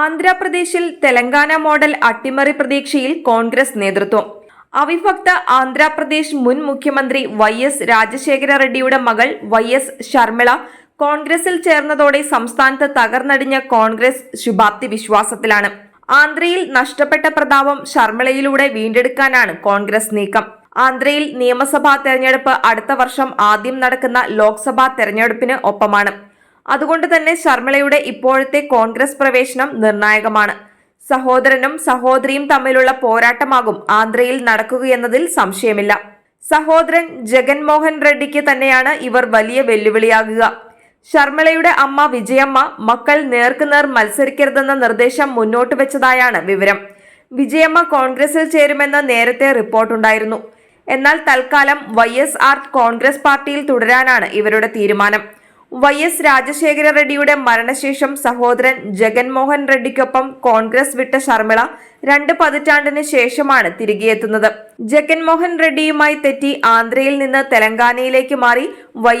ആന്ധ്രാപ്രദേശിൽ തെലങ്കാന മോഡൽ അട്ടിമറി പ്രതീക്ഷയിൽ കോൺഗ്രസ് നേതൃത്വം. അവിഭക്ത ആന്ധ്രാപ്രദേശ് മുൻ മുഖ്യമന്ത്രി വൈ എസ് രാജശേഖര റെഡ്ഡിയുടെ മകൾ വൈ എസ് ശർമിള കോൺഗ്രസിൽ ചേർന്നതോടെ സംസ്ഥാനത്ത് തകർന്നടിഞ്ഞ കോൺഗ്രസ് ശുഭാപ്തി വിശ്വാസത്തിലാണ്. ആന്ധ്രയിൽ നഷ്ടപ്പെട്ട പ്രതാപം ശർമിളയിലൂടെ വീണ്ടെടുക്കാനാണ് കോൺഗ്രസ് നീക്കം. ആന്ധ്രയിൽ നിയമസഭാ തെരഞ്ഞെടുപ്പ് അടുത്ത വർഷം ആദ്യം നടക്കുന്ന ലോക്സഭാ തെരഞ്ഞെടുപ്പിന് ഒപ്പമാണ്. അതുകൊണ്ട് തന്നെ ശർമിളയുടെ ഇപ്പോഴത്തെ കോൺഗ്രസ് പ്രവേശനം നിർണായകമാണ്. സഹോദരനും സഹോദരിയും തമ്മിലുള്ള പോരാട്ടമാകും ആന്ധ്രയിൽ നടക്കുകയെന്നതിൽ സംശയമില്ല. സഹോദരൻ ജഗൻമോഹൻ റെഡ്ഡിക്ക് തന്നെയാണ് ഇവർ വലിയ വെല്ലുവിളിയാകുക. ശർമിളയുടെ അമ്മ വിജയമ്മ മക്കൾ നേർക്കുനേർ മത്സരിക്കരുതെന്ന നിർദ്ദേശം മുന്നോട്ട് വെച്ചതായാണ് വിവരം. വിജയമ്മ കോൺഗ്രസിൽ ചേരുമെന്ന് നേരത്തെ റിപ്പോർട്ടുണ്ടായിരുന്നു എന്നാൽ തൽക്കാലം വൈ എസ് ആർ കോൺഗ്രസ് പാർട്ടിയിൽ തുടരാനാണ് ഇവരുടെ തീരുമാനം. വൈ എസ് രാജശേഖര റെഡ്ഡിയുടെ മരണശേഷം സഹോദരൻ ജഗൻമോഹൻ റെഡ്ഡിക്കൊപ്പം കോൺഗ്രസ് വിട്ട ശർമിള രണ്ട് പതിറ്റാണ്ടിന് ശേഷമാണ് തിരികെയെത്തുന്നത്. ജഗൻമോഹൻ റെഡ്ഡിയുമായി തെറ്റി ആന്ധ്രയിൽ നിന്ന് തെലങ്കാനയിലേക്ക് മാറി വൈ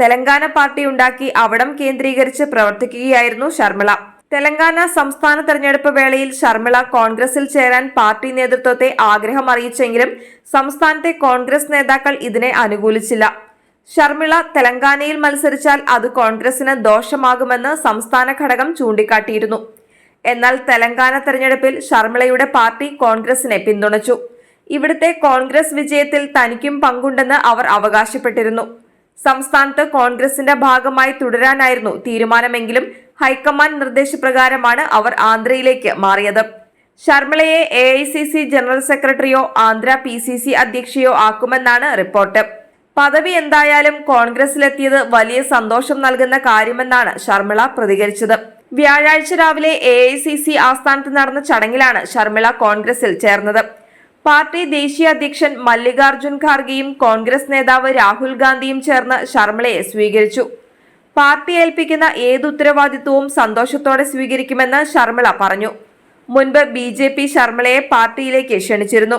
തെലങ്കാന പാർട്ടി ഉണ്ടാക്കി അവിടം കേന്ദ്രീകരിച്ച് പ്രവർത്തിക്കുകയായിരുന്നു ശർമിള. തെലങ്കാന സംസ്ഥാന തെരഞ്ഞെടുപ്പ് വേളയിൽ ശർമിള കോൺഗ്രസിൽ ചേരാൻ പാർട്ടി നേതൃത്വത്തെ ആഗ്രഹം അറിയിച്ചെങ്കിലും സംസ്ഥാനത്തെ കോൺഗ്രസ് നേതാക്കൾ ഇതിനെ അനുകൂലിച്ചില്ല. ശർമിള തെലങ്കാനയിൽ മത്സരിച്ചാൽ അത് കോൺഗ്രസിന് ദോഷമാകുമെന്ന് സംസ്ഥാന ഘടകം ചൂണ്ടിക്കാട്ടിയിരുന്നു. എന്നാൽ തെലങ്കാന തെരഞ്ഞെടുപ്പിൽ ഷർമിളയുടെ പാർട്ടി കോൺഗ്രസിനെ പിന്തുണച്ചു. ഇവിടുത്തെ കോൺഗ്രസ് വിജയത്തിൽ തനിക്കും പങ്കുണ്ടെന്ന് അവർ അവകാശപ്പെട്ടിരുന്നു. സംസ്ഥാനത്ത് കോൺഗ്രസിന്റെ ഭാഗമായി തുടരാനായിരുന്നു തീരുമാനമെങ്കിലും ഹൈക്കമാൻഡ് നിർദ്ദേശപ്രകാരമാണ് അവർ ആന്ധ്രയിലേക്ക് മാറിയത്. ശർമിളയെ A I C C general സെക്രട്ടറിയോ Andhra P C C അധ്യക്ഷയോ ആക്കുമെന്നാണ് റിപ്പോർട്ട്. പദവി എന്തായാലും കോൺഗ്രസിലെത്തിയത് വലിയ സന്തോഷം നൽകുന്ന കാര്യമെന്നാണ് ശർമിള പ്രതികരിച്ചത്. വ്യാഴാഴ്ച രാവിലെ എ ഐ സി സി ആസ്ഥാനത്ത് നടന്ന ചടങ്ങിലാണ് ശർമിള കോൺഗ്രസിൽ ചേർന്നത്. പാർട്ടി ദേശീയ അധ്യക്ഷൻ മല്ലികാർജുൻ ഖാർഗെയും കോൺഗ്രസ് നേതാവ് രാഹുൽ ഗാന്ധിയും ചേർന്ന് ശർമിളയെ സ്വീകരിച്ചു. പാർട്ടി ഏൽപ്പിക്കുന്ന ഏത് ഉത്തരവാദിത്വവും സന്തോഷത്തോടെ സ്വീകരിക്കുമെന്ന് ശർമിള പറഞ്ഞു. മുൻപ് ബി ജെ പി ശർമിളയെ പാർട്ടിയിലേക്ക് ക്ഷണിച്ചിരുന്നു.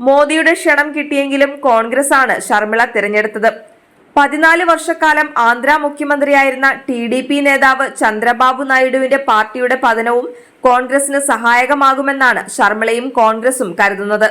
മോദിയുടെ ക്ഷണം കിട്ടിയെങ്കിലും കോൺഗ്രസ് ആണ് ശർമിള തിരഞ്ഞെടുത്തത്. പതിനാല് വർഷക്കാലം ആന്ധ്ര മുഖ്യമന്ത്രിയായിരുന്ന ടി ഡി പി നേതാവ് ചന്ദ്രബാബു നായിഡുവിന്റെ പാർട്ടിയുടെ പതനവും കോൺഗ്രസിന് സഹായകമാകുമെന്നാണ് ശർമിളയും കോൺഗ്രസും കരുതുന്നത്.